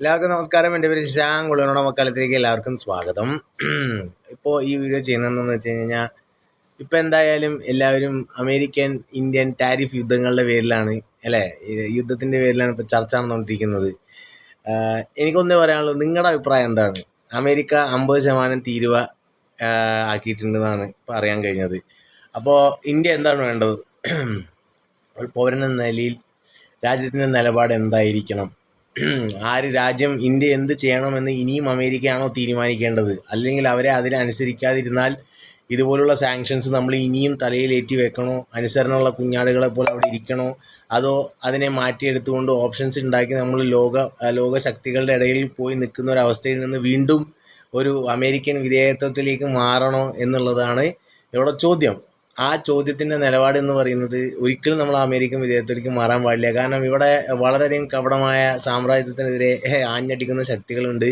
എല്ലാവർക്കും നമസ്കാരം. എന്റെ പേര് ഷാൻ കുളിനോട മക്കാലത്തിലേക്ക് എല്ലാവർക്കും സ്വാഗതം. ഇപ്പോൾ ഈ വീഡിയോ ചെയ്യുന്നതെന്ന് വെച്ച് കഴിഞ്ഞാൽ ഇപ്പോൾ എന്തായാലും എല്ലാവരും അമേരിക്കൻ ഇന്ത്യൻ ടാരിഫ് യുദ്ധങ്ങളുടെ പേരിലാണ് അല്ലേ? യുദ്ധത്തിന്റെ പേരിലാണ് ഇപ്പോൾ ചർച്ച നടന്നുകൊണ്ടിരിക്കുന്നത്. എനിക്കൊന്നേ പറയാനുള്ളത് നിങ്ങളുടെ അഭിപ്രായം എന്താണ്? അമേരിക്ക അമ്പത് ശതമാനം തീരുവ ആക്കിയിട്ടുണ്ടെന്നാണ് ഇപ്പോൾ അറിയാൻ കഴിഞ്ഞത്. അപ്പോൾ ഇന്ത്യ എന്താണ് വേണ്ടത്? ഒരു പൗരൻ എന്ന നിലയിൽ രാജ്യത്തിന്റെ നിലപാട് എന്തായിരിക്കണം? ആര് രാജ്യം ഇന്ത്യ എന്ത് ചെയ്യണമെന്ന് ഇനിയും അമേരിക്കയാണോ തീരുമാനിക്കേണ്ടത്? അല്ലെങ്കിൽ അവരെ അതിനനുസരിക്കാതിരുന്നാൽ ഇതുപോലുള്ള സാങ്ഷൻസ് നമ്മൾ ഇനിയും തലയിലേറ്റി വെക്കണോ? അനുസരണമുള്ള കുഞ്ഞാടുകളെ പോലെ അവിടെ ഇരിക്കണോ? അതോ അതിനെ മാറ്റിയെടുത്തുകൊണ്ട് ഓപ്ഷൻസ് ഉണ്ടാക്കി നമ്മൾ ലോക ലോക ശക്തികളുടെ ഇടയിൽ പോയി നിൽക്കുന്ന ഒരു അവസ്ഥയിൽ നിന്ന് വീണ്ടും ഒരു അമേരിക്കൻ വിധേയത്വത്തിലേക്ക് മാറണോ എന്നുള്ളതാണ് ഇവിടെ ചോദ്യം. ആ ചോദ്യത്തിന്റെ നിലപാട് എന്ന് പറയുന്നത് ഒരിക്കലും നമ്മൾ അമേരിക്കൻ വിധേയത്തിലേക്ക് മാറാൻ പാടില്ല. കാരണം ഇവിടെ വളരെയധികം കപടമായ സാമ്രാജ്യത്തിനെതിരെ ആഞ്ഞടിക്കുന്ന ശക്തികളുണ്ട്.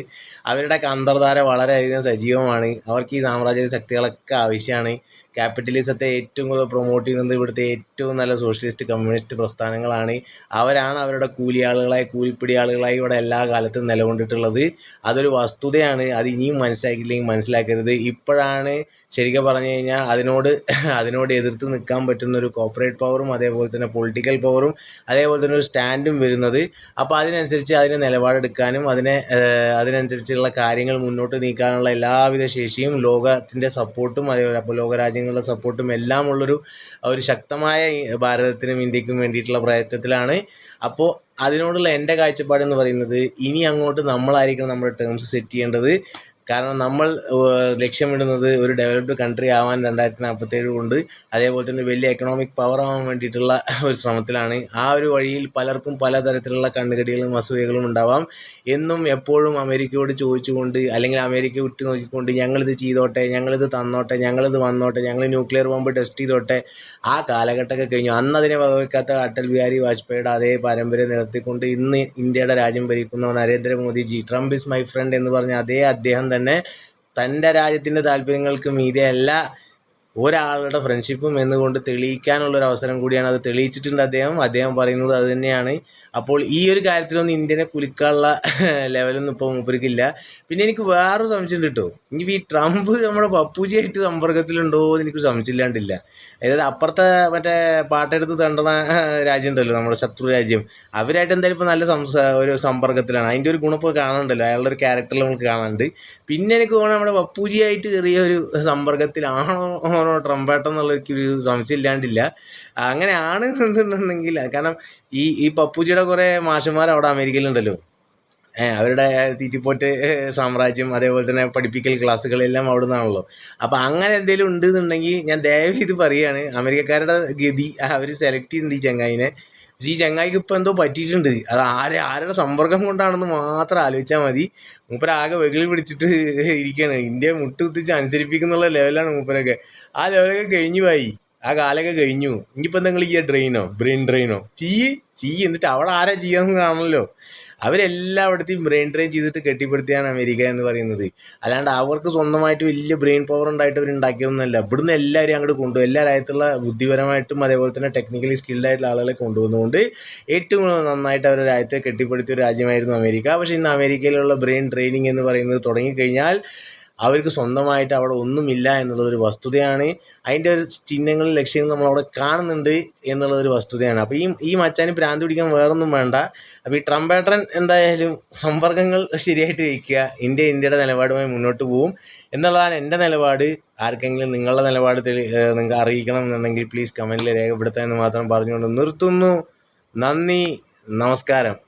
അവരുടെ അന്തർധാര വളരെയധികം സജീവമാണ്. അവർക്ക് ഈ സാമ്രാജ്യ ശക്തികളൊക്കെ ആവശ്യമാണ്. ക്യാപിറ്റലിസത്തെ ഏറ്റവും കൂടുതൽ പ്രൊമോട്ട് ചെയ്യുന്നത് ഇവിടുത്തെ ഏറ്റവും നല്ല സോഷ്യലിസ്റ്റ് കമ്മ്യൂണിസ്റ്റ് പ്രസ്ഥാനങ്ങളാണ്. അവരാണ് അവരുടെ കൂലി ആളുകളായി കൂലിപ്പിടി ആളുകളായി ഇവിടെ എല്ലാ കാലത്തും നിലകൊണ്ടിട്ടുള്ളത്. അതൊരു വസ്തുതയാണ്. അത് ഇനിയും മനസ്സിലാക്കിയില്ലെങ്കിൽ മനസ്സിലാക്കരുത്. ഇപ്പോഴാണ് ശരിക്കും പറഞ്ഞു കഴിഞ്ഞാൽ അതിനോട് അതിനോട് എതിർത്ത് നിൽക്കാൻ പറ്റുന്ന ഒരു കോർപ്പറേറ്റ് പവറും അതേപോലെ തന്നെ പൊളിറ്റിക്കൽ പവറും അതേപോലെ തന്നെ ഒരു സ്റ്റാൻഡും വരുന്നത്. അപ്പോൾ അതിനനുസരിച്ച് അതിന് നിലപാടെടുക്കാനും അതിനെ അതിനനുസരിച്ചുള്ള കാര്യങ്ങൾ മുന്നോട്ട് നീക്കാനുള്ള എല്ലാവിധ ശേഷിയും ലോകത്തിന്റെ സപ്പോർട്ടും അതേപോലെ അപ്പോൾ ലോകരാജ്യങ്ങളുടെ സപ്പോർട്ടും എല്ലാം ഉള്ളൊരു ഒരു ശക്തമായ ഭാരതത്തിനും ഇന്ത്യക്കും വേണ്ടിയിട്ടുള്ള പ്രയത്നത്തിലാണ്. അപ്പോൾ അതിനോടുള്ള എന്റെ കാഴ്ചപ്പാടെന്ന് പറയുന്നത് ഇനി അങ്ങോട്ട് നമ്മളായിരിക്കണം നമ്മുടെ ടേംസ് സെറ്റ് ചെയ്യേണ്ടത്. കാരണം നമ്മൾ ലക്ഷ്യമിടുന്നത് ഒരു ഡെവലപ്ഡ് കൺട്രി ആവാൻ രണ്ടായിരത്തി നാൽപ്പത്തേഴ് കൊണ്ട് അതേപോലെ തന്നെ വലിയ എക്കണോമിക് പവർ ആവാൻ വേണ്ടിയിട്ടുള്ള ഒരു ശ്രമത്തിലാണ്. ആ ഒരു വഴിയിൽ പലർക്കും പലതരത്തിലുള്ള കണ്ണുകടികളും അസൂയകളും ഉണ്ടാവാം. എന്നും എപ്പോഴും അമേരിക്കയോട് ചോദിച്ചുകൊണ്ട് അല്ലെങ്കിൽ അമേരിക്ക വിട്ടു നോക്കിക്കൊണ്ട് ഞങ്ങളിത് ചെയ്തോട്ടെ ഞങ്ങളിത് തന്നോട്ടെ ഞങ്ങളിത് വന്നോട്ടെ ഞങ്ങൾ ന്യൂക്ലിയർ ബോംബ് ടെസ്റ്റ് ചെയ്തോട്ടെ ആ കാലഘട്ടമൊക്കെ കഴിഞ്ഞു. അന്ന് അതിനെ വകവെക്കാത്ത അടൽ ബിഹാരി വാജ്പേയിയുടെ അതേ പാരമ്പര്യം നിലർത്തിക്കൊണ്ട് ഇന്ന് ഇന്ത്യയുടെ രാജ്യം ഭരിക്കുന്ന Narendra Modi ji Trump is my friend എന്ന് പറഞ്ഞ അതേ അദ്ദേഹം തന്നെ തന്റെ രാജ്യത്തിന്റെ താല്പര്യങ്ങൾക്ക് മീതെയല്ല ഒരാളുടെ ഫ്രണ്ട്ഷിപ്പും എന്നുകൊണ്ട് തെളിയിക്കാനുള്ള ഒരു അവസരം കൂടിയാണ് അത് തെളിയിച്ചിട്ടുണ്ട് അദ്ദേഹം. അദ്ദേഹം പറയുന്നത് അത് തന്നെയാണ്. അപ്പോൾ ഈ ഒരു കാര്യത്തിലൊന്നും ഇന്ത്യനെ കുലുക്കാനുള്ള ലെവലൊന്നും ഇപ്പോൾ മൂപ്പർക്കില്ല. പിന്നെ എനിക്ക് വേറൊരു സംശയം കിട്ടോ. ഇനി ഈ ട്രംപ് നമ്മുടെ പപ്പുജിയായിട്ട് സമ്പർക്കത്തിലുണ്ടോ എന്ന് എനിക്ക് സംശയമില്ലാണ്ടില്ല. അതായത് അപ്പുറത്തെ മറ്റേ പാട്ടെടുത്ത് തണ്ടണ രാജ്യം ഉണ്ടല്ലോ നമ്മുടെ ശത്രു രാജ്യം. അവരായിട്ട് എന്തായാലും ഇപ്പോൾ നല്ല സംസ ഒരു സമ്പർക്കത്തിലാണ്. അതിന്റെ ഒരു ഗുണപ്പോൾ കാണുന്നുണ്ടല്ലോ അയാളുടെ ഒരു ക്യാരക്ടറിൽ നമുക്ക് കാണാനുണ്ട്. പിന്നെ എനിക്ക് തോന്നുന്നു നമ്മുടെ പപ്പുജിയായിട്ട് ചെറിയ ഒരു സമ്പർക്കത്തിലാണോ ആണോ ട്രംപാട്ടോ എന്നുള്ള സംശയം ഇല്ലാണ്ടില്ല അങ്ങനെയാണ് എന്നുണ്ടെങ്കിൽ കാരണം ഈ ഈ പപ്പുജിയുടെ കുറേ മാഷന്മാർ അവിടെ അമേരിക്കയിലുണ്ടല്ലോ. അവരുടെ തീറ്റിപ്പോറ്റ് സാമ്രാജ്യം അതേപോലെ തന്നെ പഠിപ്പിക്കൽ ക്ലാസ്സുകളെല്ലാം അവിടെ നിന്നാണല്ലോ അപ്പോൾ അങ്ങനെ എന്തെങ്കിലും ഉണ്ട് എന്നുണ്ടെങ്കിൽ ഞാൻ ദയവ് ഇത് പറയുകയാണ് അമേരിക്കക്കാരുടെ ഗതി അവർ സെലക്ട് ചെയ്യുന്നുണ്ട് ഈ ചങ്ങായിനെ. പക്ഷേ ഈ ചങ്ങായിക്ക് ഇപ്പോൾ എന്തോ പറ്റിയിട്ടുണ്ട്. അത് ആരെ ആരുടെ സമ്പർക്കം കൊണ്ടാണെന്ന് മാത്രം ആലോചിച്ചാൽ മതി. മൂപ്പരാകെ വെകിളി പിടിച്ചിട്ട് ഇരിക്കുകയാണ് ഇന്ത്യ മുട്ടുകുത്തിച്ച് അനുസരിപ്പിക്കുന്നുള്ള ലെവലാണ് മൂപ്പരൊക്കെ. ആ ലെവലൊക്കെ കഴിഞ്ഞു പോയി ആ കാലൊക്കെ കഴിഞ്ഞു. ഇനിയിപ്പോൾ നിങ്ങൾ ഈ ഡ്രെയിനോ ബ്രെയിൻ ഡ്രെയിനോ ചീ ചീ. എന്നിട്ട് അവിടെ ആരാ ചെയ്യാന്ന് കാണണമല്ലോ അവരെല്ലായിടത്തെയും ബ്രെയിൻ ഡ്രെയിൻ ചെയ്തിട്ട് കെട്ടിപ്പടുത്തിയാണ് അമേരിക്ക എന്ന് പറയുന്നത്. അല്ലാണ്ട് അവർക്ക് സ്വന്തമായിട്ട് വലിയ ബ്രെയിൻ പവർ ഉണ്ടായിട്ട് അവർ ഉണ്ടാക്കിയതൊന്നുമല്ല. ഇവിടുന്ന് എല്ലാവരും അങ്ങോട്ട് കൊണ്ടുപോകും എല്ലാ രാജ്യത്തുള്ള ബുദ്ധിപരമായിട്ടും അതേപോലെ തന്നെ ടെക്നിക്കലി സ്കിൽഡ് ആയിട്ടുള്ള ആളുകളെ കൊണ്ടുവന്നുകൊണ്ട് ഏറ്റവും നന്നായിട്ട് അവരുടെ രാജ്യത്തെ കെട്ടിപ്പടുത്തിയ ഒരു രാജ്യമായിരുന്നു അമേരിക്ക. പക്ഷേ ഇന്ന് അമേരിക്കയിലുള്ള ബ്രെയിൻ ട്രെയിനിങ് എന്ന് പറയുന്നത് തുടങ്ങിക്കഴിഞ്ഞാൽ അവർക്ക് സ്വന്തമായിട്ട് അവിടെ ഒന്നുമില്ല എന്നുള്ളതൊരു വസ്തുതയാണ്. അതിന്റെ ഒരു ചിഹ്നങ്ങളും ലക്ഷ്യങ്ങളും നമ്മളവിടെ കാണുന്നുണ്ട് എന്നുള്ളതൊരു വസ്തുതയാണ്. അപ്പോൾ ഈ ഈ മച്ചാന് ഭ്രാന്ത് പിടിക്കാൻ വേറൊന്നും വേണ്ട. അപ്പോൾ ഈ ട്രംപേട്ടൻ എന്തായാലും സമ്പർക്കങ്ങൾ ശരിയായിട്ട് വയ്ക്കുക ഇന്ത്യ ഇന്ത്യയുടെ നിലപാടുമായി മുന്നോട്ട് പോവും എന്നുള്ളതാണ് എന്റെ നിലപാട്. ആർക്കെങ്കിലും നിങ്ങളുടെ നിലപാട് തെളി നിങ്ങൾക്ക് അറിയിക്കണം എന്നുണ്ടെങ്കിൽ പ്ലീസ് കമന്റിൽ രേഖപ്പെടുത്താമെന്ന് മാത്രം പറഞ്ഞുകൊണ്ട് നിർത്തുന്നു. നന്ദി നമസ്കാരം.